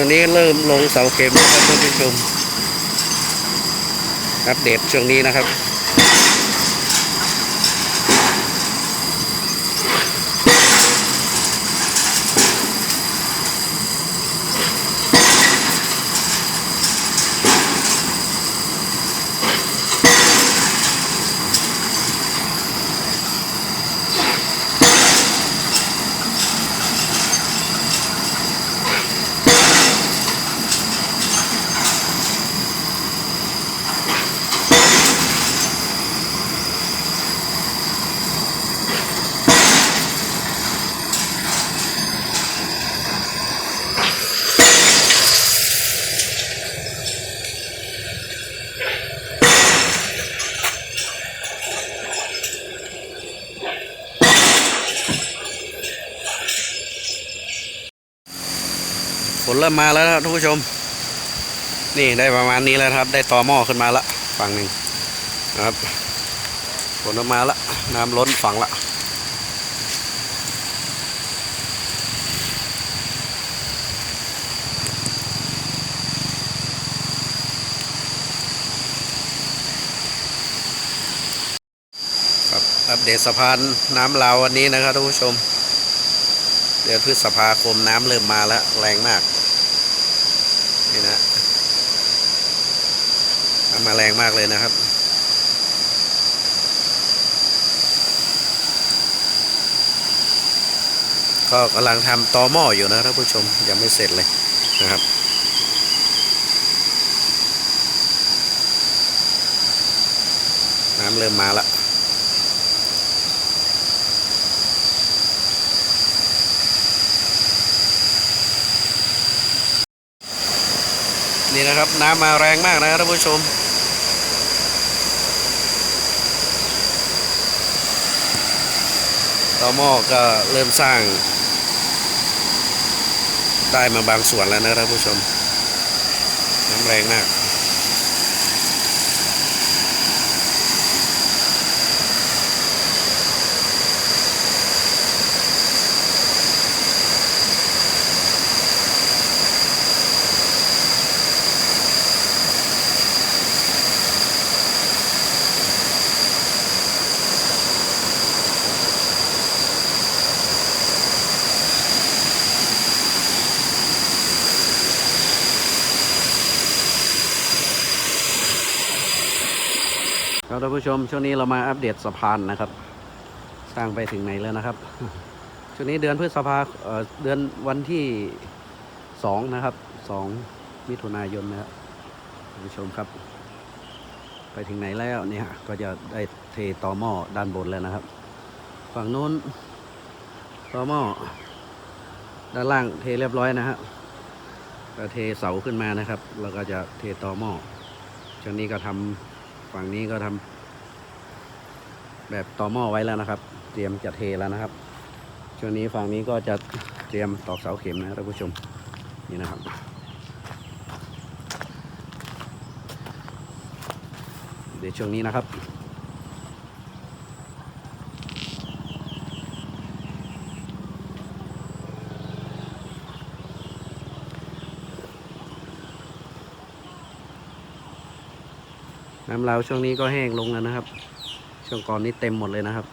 ช่วงนี้เริ่มลงเสาเข็มนะครับท่านผู้ชม อัปเดตช่วงนี้นะครับ ฝนเริ่มมาแล้วนะครับท่านผู้ชม นี่ได้ประมาณนี้แล้วครับ ได้ตอหม้อขึ้นมาละฝั่งหนึ่งนะครับฝนเริ่มมาละน้ำล้นฝั่งละครับอัปเดตสะพานน้ำลาววันนี้นะครับท่านผู้ชม เดือนพฤษภาคมน้ำเริ่มมาแล้ว แรงมาก นี่นะน้ำ มาแรงมากเลยนะครับ ก็กำลังทำตอหม้ออยู่นะท่านผู้ชมยังไม่เสร็จเลยนะครับน้ำเริ่มมาละนี่นะครับน้ำมาแรงมากนะครับท่านผู้ชม ต่อหม้อก็เริ่มสร้าง ได้มาบางส่วนแล้วนะท่านผู้ชมน้ำแรงมาก ครับท่านผู้ชมช่วงนี้เรามาอัปเดตสะพานนะครับ สร้างไปถึงไหนแล้วนะครับ ช่วงนี้เดือนพฤษภาเเดือนวันที่สองนะครับสองมิถุนายนนะครับท่านผู้ชมครับ ไปถึงไหนแล้วเนี่ยก็จะได้เทต่อหม้อด้านบนแล้วนะครับ ฝั่งนู้นต่อหม้อด้านล่างเทเรียบร้อยนะฮะก็เทเสาขึ้นมานะครับ แล้วก็จะเทต่อหม้อช่วงนี้ก็ทำ ฝั่งนี้ก็ทำแบบต่อหม้อไว้แล้วนะครับ เตรียมจะเทแล้วนะครับ ช่วงนี้ฝั่งนี้ก็จะเตรียมตอกเสาเข็มนะท่านผู้ชมนี่นะครับ เดี๋ยวช่วงนี้นะครับ น้ำเราช่วงนี้ก็แห้งลงแล้วนะครับ ช่วงก่อนนี้เต็มหมดเลยนะครับ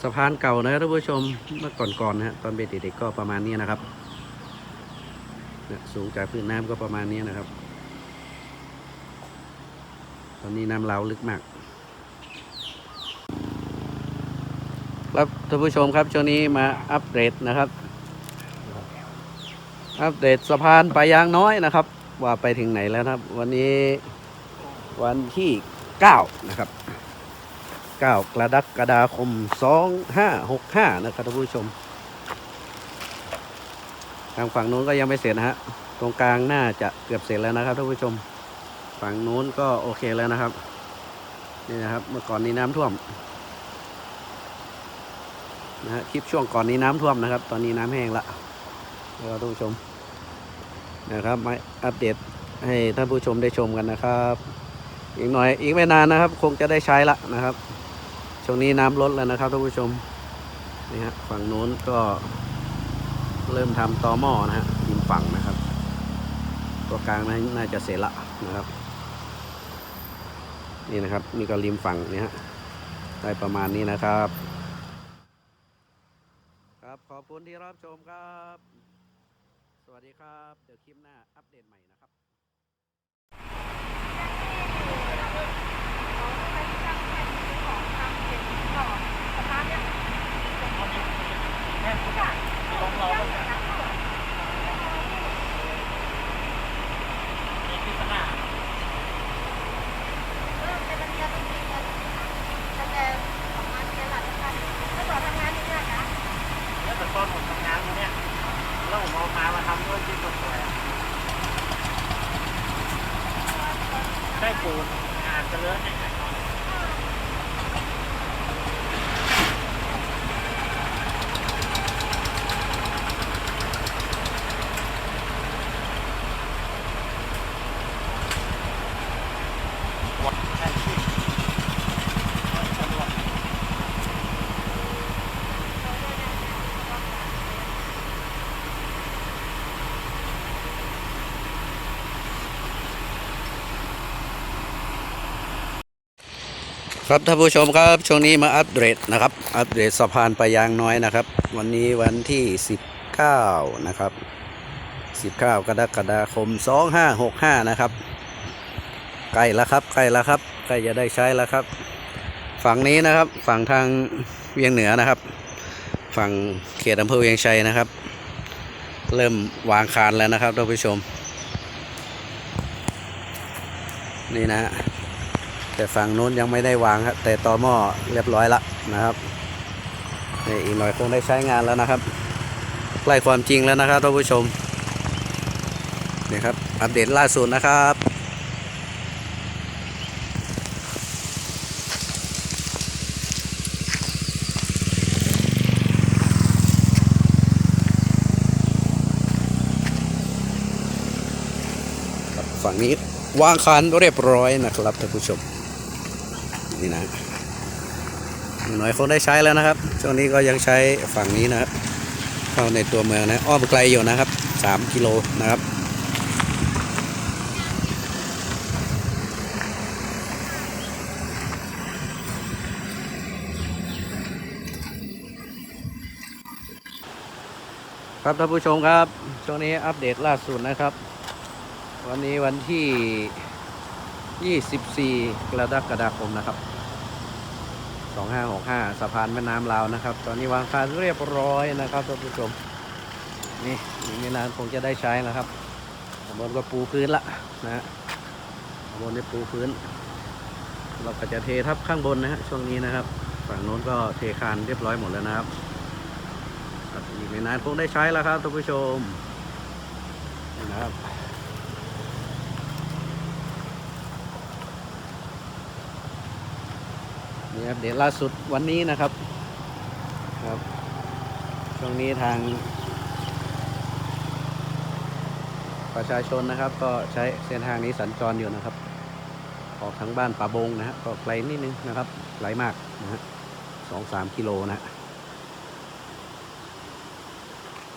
สะพานเก่านะท่านผู้ชมเมื่อก่อนๆนะฮะตอนเป็นเด็กๆก็ประมาณนี้นะครับสูงจากพื้นน้ำก็ประมาณนี้นะครับ ตอนนี้น้ำเราลึกมากครับท่านผู้ชมครับช่วงนี้มาอัปเดตนะครับ อัปเดตสะพานปลายางน้อยนะครับ ว่าไปถึงไหนแล้วครับ วันนี้วันที่ 9 นะครับ 9 กระดักฎาคม 2565 นะครับท่านผู้ชม ทางฝั่งนู้นก็ยังไม่เสร็จนะฮะตรงกลางน่าจะเกือบเสร็จแล้วนะครับท่านผู้ชม ฝั่งนู้นก็โอเคแล้วนะครับ นี่นะครับเมื่อก่อนนี้น้ำท่วมนะฮะคลิปช่วงก่อนนี้น้ำท่วมนะครับ ตอนนี้น้ำแห้งละ นะครับท่านผู้ชมนะครับมาอัปเดตให้ท่านผู้ชมได้ชมกันนะครับ อีกหน่อยอีกไม่นานนะครับ คงจะได้ใช้ละนะครับ ช่วงนี้น้ำลดแล้วนะครับท่านผู้ชมนี่ฮะฝั่งโน้นก็เริ่มทำตอหม้อนะฮะริมฝั่งนะครับตัวกลางน่าจะเสร็จละนะครับ นี่นะครับนี่ก็ริมฝั่งนี่ฮะได้ประมาณนี้นะครับ ครับขอบคุณที่รับชมครับ สวัสดีครับ เดี๋ยวคลิปหน้าอัปเดตใหม่นะครับแล้วแต่ตอนผมทำงานอยู่เนี่ยแล้วผมเอามามาทำด้วยที่สวยๆอะได้ปูนงานจะเลิศเนี่ยใช่ที่สะดวก ครับท่านผู้ชมครับช่วงนี้มาอัปเดตนะครับ อัปเดตสะพานปะยางน้อยนะครับ วันนี้วันที่ 19 นะครับ 19 กรกฎาคม 2565 นะครับ ใกล้แล้วครับใกล้แล้วครับใกล้จะได้ใช้แล้วครับ ฝั่งนี้นะครับฝั่งทางเวียงเหนือนะครับ ฝั่งเขตอำเภอเวียงชัยนะครับ เริ่มวางคานแล้วนะครับท่านผู้ชม นี่นะฮะ แต่ฝั่งนู้นยังไม่ได้วางครับแต่ต่อหม้อเรียบร้อยละนะครับนี่อีกหน่อยคงได้ใช้งานแล้วนะครับใกล้ความจริงแล้วนะครับท่านผู้ชมนี่ครับอัปเดตล่าสุดนะครับฝั่งนี้วางคันเรียบร้อยนะครับท่านผู้ชม นี่นะหน่อยคงได้ใช้แล้วนะครับ ช่วงนี้ก็ยังใช้ฝั่งนี้นะครับ เข้าในตัวเมืองนะ อ้อมไกลอยู่นะครับ 3 กิโลนะครับครับท่านผู้ชมครับ ช่วงนี้อัปเดตล่าสุดนะครับ วันนี้วันที่ 24 กรกฎาคมนะครับ 2565สะพานแม่น้ำลาวนะครับ ตอนนี้วางคานเรียบร้อยนะครับท่านผู้ชม นี่อีกไม่นานคงจะได้ใช้แล้วครับข้างบนก็ปูพื้นละนะฮะข้างบนได้ปูพื้น เราก็จะเททับข้างบนนะฮะช่วงนี้นะครับ ฝั่งโน้นก็เทคานเรียบร้อยหมดแล้วนะครับอีกไม่นานคงได้ใช้แล้วครับท่านผู้ชมนะครับ นี่อัปเดตล่าสุดวันนี้นะครับครับช่วงนี้ทาง ประชาชนนะครับ ก็ใช้เส้นทางนี้สัญจรอยู่นะครับ ออกทางบ้านป่าบงนะฮะก็ไกลนิดนึงนะครับไกลมากนะฮะสองสามกิโลนะฮะ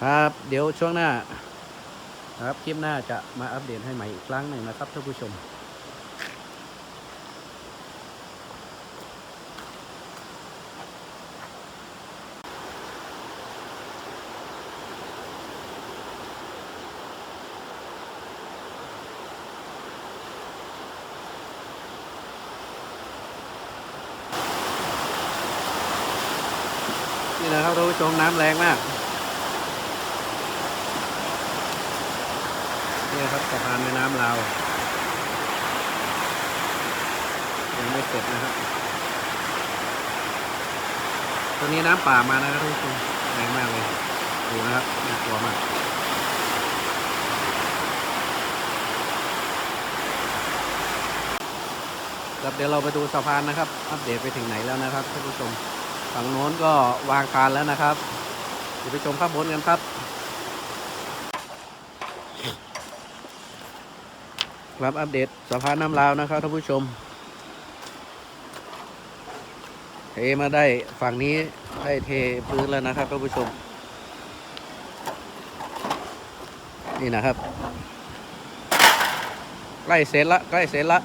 ครับ เดี๋ยวช่วงหน้าครับคลิปหน้าจะมาอัปเดตให้ใหม่อีกครั้งหนึ่งนะครับท่านผู้ชม ครับท่านผู้ชมน้ำแรงมากนี่ครับสะพานแม่น้ำลาวยังไม่เสร็จนะครับตัวนี้น้ำป่ามานะครับท่านผู้ชมแรงมากเลยดูนะครับน่ากลัวมากครับเดี๋ยวเราไปดูสะพานนะครับ อัปเดตไปถึงไหนแล้วนะครับท่านผู้ชม ฝั่งโน้นก็วางคานแล้วนะครับเดี๋ยวไปชมภาพบนกันครับ ครับอัปเดตสะพานน้ำลาวนะครับท่านผู้ชมเทมาได้ฝั่งนี้ได้เทพื้นแล้วนะครับท่านผู้ชม นี่นะครับ ใกล้เสร็จละใกล้เสร็จละ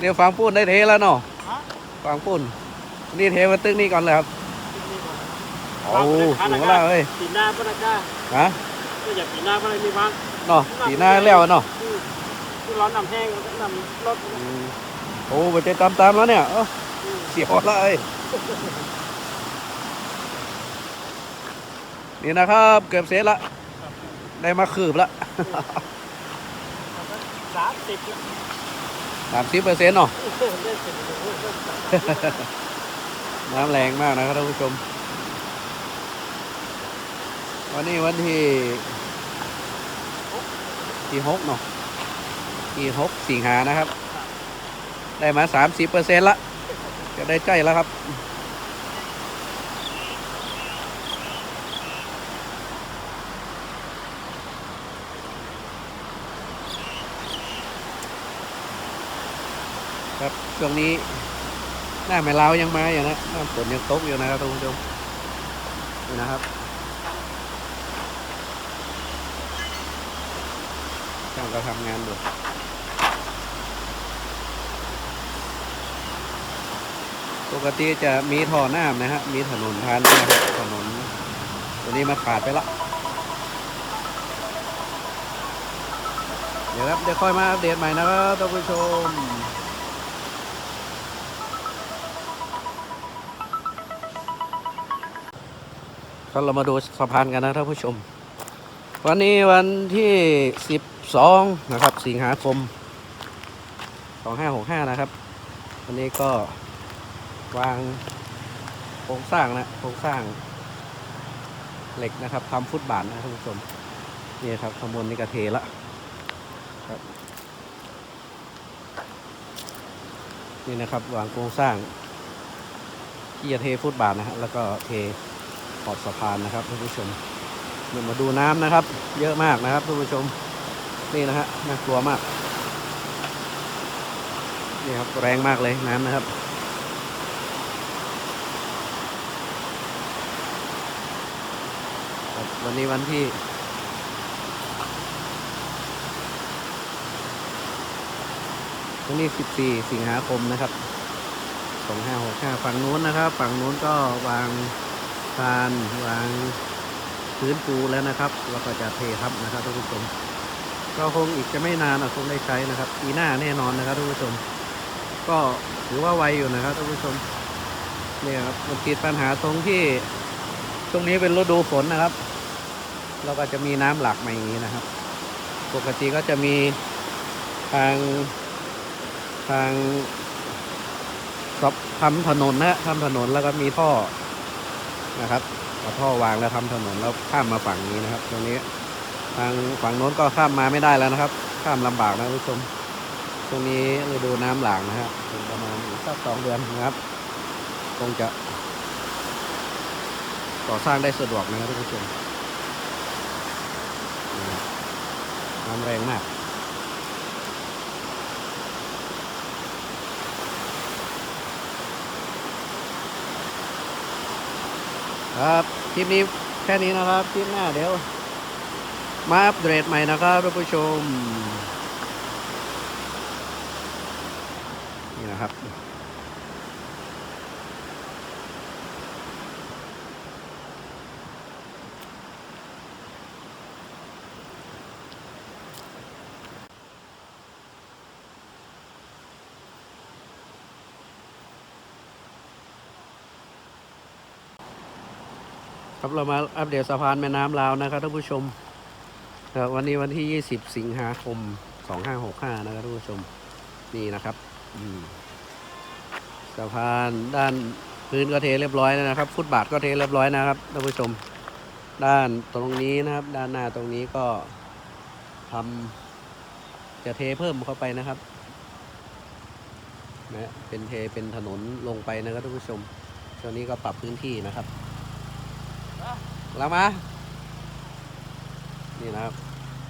เดี๋ยวฟังปูนได้เทแล้วเนาะ ฮะฟังปูนนี่เทมาตึ้งนี่ก่อนเลยครับ โอ้โหขันถึงนะแล้วเอ้ยปีหน้าปะนะจ้าฮะก็อยากปีหน้าปะเลยมีบ้างเนาะสีหน้าแล้วเนาะอืมที่ร้อนน้ำแห้งแล้วก็น้ำรถอืมโอ้ไปใจตามตามๆแล้วเนี่ยเอ้าอืมเสียวละเอ้ยนี่นะครับเกือบเสร็จละได้มาคืบละสามสิบ สามสิบเปอร์เซ็นต์เนาะเล่นเสร็จแล้วน้ำแรงมากนะครับท่านผู้ชม วันนี้วันที่ที่หกเนาะที่หกสิงหานะครับ ได้มาสามสิบเปอร์เซ็นต์ละ จะได้ใจแล้วครับ ช่วงนี้ หน้าไม่ลาวยังมาอยู่นะหน้าฝนยังตกอยู่นะครับท่านผู้ชมนี่นะครับช่างก็ทำงานอยู่ปกติจะมีท่อน้ำนะฮะ มีถนนทานนะครับถนน ตัวนี้มาขาดไปละ เดี๋ยวครับเดี๋ยวค่อยมาอัปเดตใหม่นะครับท่านผู้ชม ก็เรามาดูสะพานกันนะท่านผู้ชม วันนี้วันที่ 12 นะครับ สิงหาคม 2565 นะครับ วันนี้ก็วางโครงสร้างนะโครงสร้างเหล็กนะครับทำฟุตบาทนะท่านผู้ชมนี่ครับข้างบนนี่กระเทละครับนี่นะครับวางโครงสร้างที่จะเทฟุตบาทนะฮะแล้วก็เท อบสะพานนะครับท่านผู้ชมเดี๋ยวมาดูน้ำนะครับ เยอะมากนะครับท่านผู้ชมนี่นะฮะน่ากลัวมากนี่ครับแรงมากเลยน้ำนะครับครับวันนี้วันที่วันนี้14 สิงหาคมนะครับ 2565 ฝั่งนู้นนะครับ ฝั่งนู้นก็วาง คานวางพื้นปูแล้วนะครับแล้วก็จะเททับนะครับท่านผู้ชม ก็คงอีกจะไม่นานอะคงได้ใช้นะครับปีหน้าแน่นอนนะครับท่านผู้ชม ก็ถือว่าไวอยู่นะครับท่านผู้ชมเนี่ยครับมันติดปัญหาตรงที่ช่วงนี้เป็นฤดูฝนนะครับ เราก็จะมีน้ำหลากมาอย่างนี้นะครับ ปกติก็จะมีทางทางทำถนนนะฮะทำถนนแล้วก็มีท่อ นะครับเอาท่อวางแล้วทำถนนแล้วข้ามมาฝั่งนี้นะครับ ตรงนี้ ทางฝั่งโน้นก็ข้ามมาไม่ได้แล้วนะครับ ข้ามลำบากนะผู้ชม ตรงนี้ฤดูน้ำหลากนะฮะถึงประมาณสักสองเดือนนะครับ คงจะก่อสร้างได้สะดวกนะครับท่านผู้ชมน้ำแรงมาก ครับคลิปนี้แค่นี้นะครับคลิปหน้าเดี๋ยว มาอัปเดตใหม่นะครับท่านผู้ชมนี่นะครับ ครับเรามาอัปเดตสะพานแม่น้ำลาวนะครับท่านผู้ชมครับวันนี้วันที่ 20 สิงหาคม 2565 นะครับท่านผู้ชมนี่นะครับสะพานด้านพื้นก็เทเรียบร้อยแล้วนะครับ ฟุตบาทก็เทเรียบร้อยนะครับท่านผู้ชม ด้านตรงนี้นะครับ ด้านหน้าตรงนี้ก็ทำจะเทเพิ่มเข้าไปนะครับนะเป็นเทเป็นถนนลงไปนะครับท่านผู้ชมช่วงนี้ก็ปรับพื้นที่นะครับ แล้วมา นี่นะครับ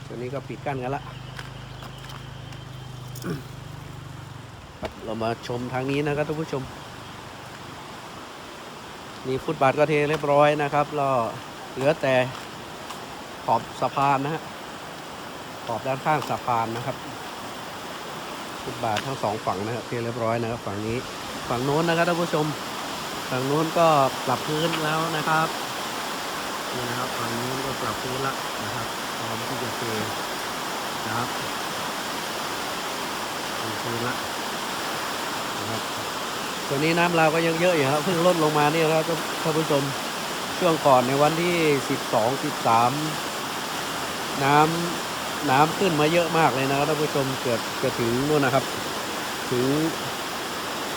ตัวนี้ก็ปิดกั้นกันละ เรามาชมทางนี้นะครับท่านผู้ชมนี่ฟุตบาทก็เทเรียบร้อยนะครับแล้วเหลือแต่ขอบสะพานนะฮะ ขอบด้านข้างสะพานนะครับ ฟุตบาททั้งสองฝั่งนะครับเทเรียบร้อยนะครับ ฝั่งนี้ ฝั่งโน้นนะครับท่านผู้ชม ฝั่งโน้นก็ปรับพื้นแล้วนะครับ นี่นะครับฝั่งโน้นก็ปรับพื้นละนะครับพร้อมที่จะเทนะครับปรับพื้นละนะครับส่วนนี้น้ำเราก็ยังเยอะอยู่ครับเพิ่งลดลงมานี่ครับท่านผู้ชมช่วงก่อนในวันที่ 12 13 น้ำน้ำขึ้นมาเยอะมากเลยนะครับท่านผู้ชมเกือบเกือบถึงนู่นนะครับ ถึง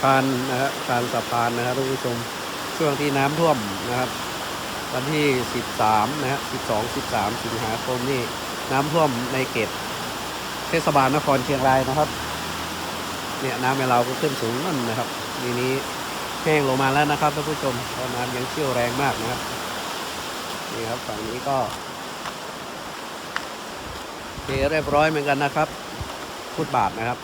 คานนะฮะคานสะพานนะครับท่านผู้ชมช่วงที่น้ำท่วมนะครับ วันที่ 13 นะฮะ 12 13 สิงหาคมนี่น้ำท่วมในเขตเทศบาลนครเชียงรายนะครับ เนี่ยน้ำในเราก็ขึ้นสูงนั่นนะครับทีนี้แห้งลงมาแล้วนะครับท่านผู้ชมเพราะน้ำยังเชี่ยวแรงมากนะครับ นี่ครับฝั่งนี้ก็เทเรียบร้อยเหมือนกันนะครับฟุตบาทนะครับ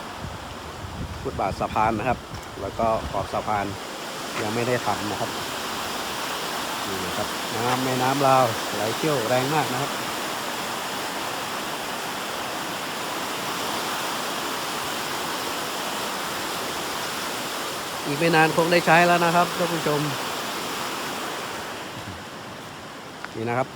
ฟุตบาทสะพานนะครับ แล้วก็ขอบสะพานยังไม่ได้ทำนะครับ นี่นะครับน้ำแม่น้ำลาวไหลเชี่ยวแรงมากนะครับอีกไม่นานคงได้ใช้แล้วนะครับท่านผู้ชม นี่นะครับ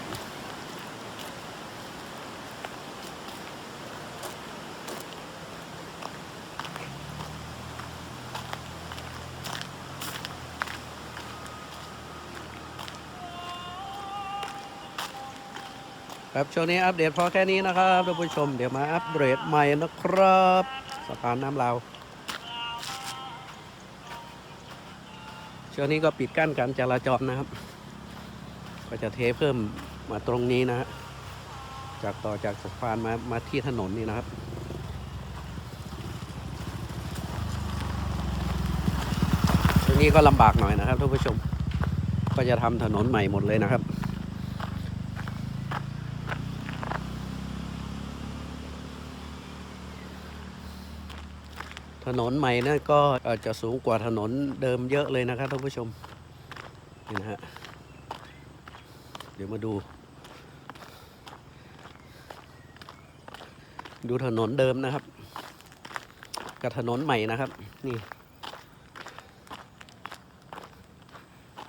ครับช่วงนี้อัปเดตพอแค่นี้นะครับท่านผู้ชมเดี๋ยวมาอัปเดตใหม่นะครับสะพานน้ำลาวช่วงนี้ก็ปิดกั้นการจราจรนะครับ ก็จะเทเพิ่มมาตรงนี้นะฮะจากต่อจากสะพานมามาที่ถนนนี่นะครับช่วงนี้ก็ลำบากหน่อยนะครับท่านผู้ชม ก็จะทำถนนใหม่หมดเลยนะครับ นนใหม่นั่นก็จะสูงกว่าถนนเดิมเยอะเลยนะครับท่านผู้ชมนี่นะฮะเดี๋ยวมาดู ดูถนนเดิมนะครับ กับถนนใหม่นะครับ นี่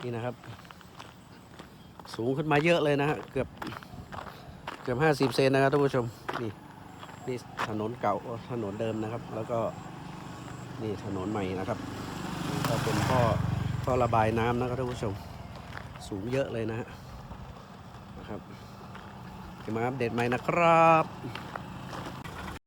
นี่นะครับ สูงขึ้นมาเยอะเลยนะฮะเกือบเกือบห้าสิบเซนนะครับท่านผู้ชมนี่นี่ถนนเก่าถนนเดิมนะครับ แล้วก็ นี่ถนนใหม่นะครับนี่ก็เป็นท่อท่อระบายน้ำนะครับท่านผู้ชม สูงเยอะเลยนะฮะนะครับจะมาอัปเดตใหม่นะครับ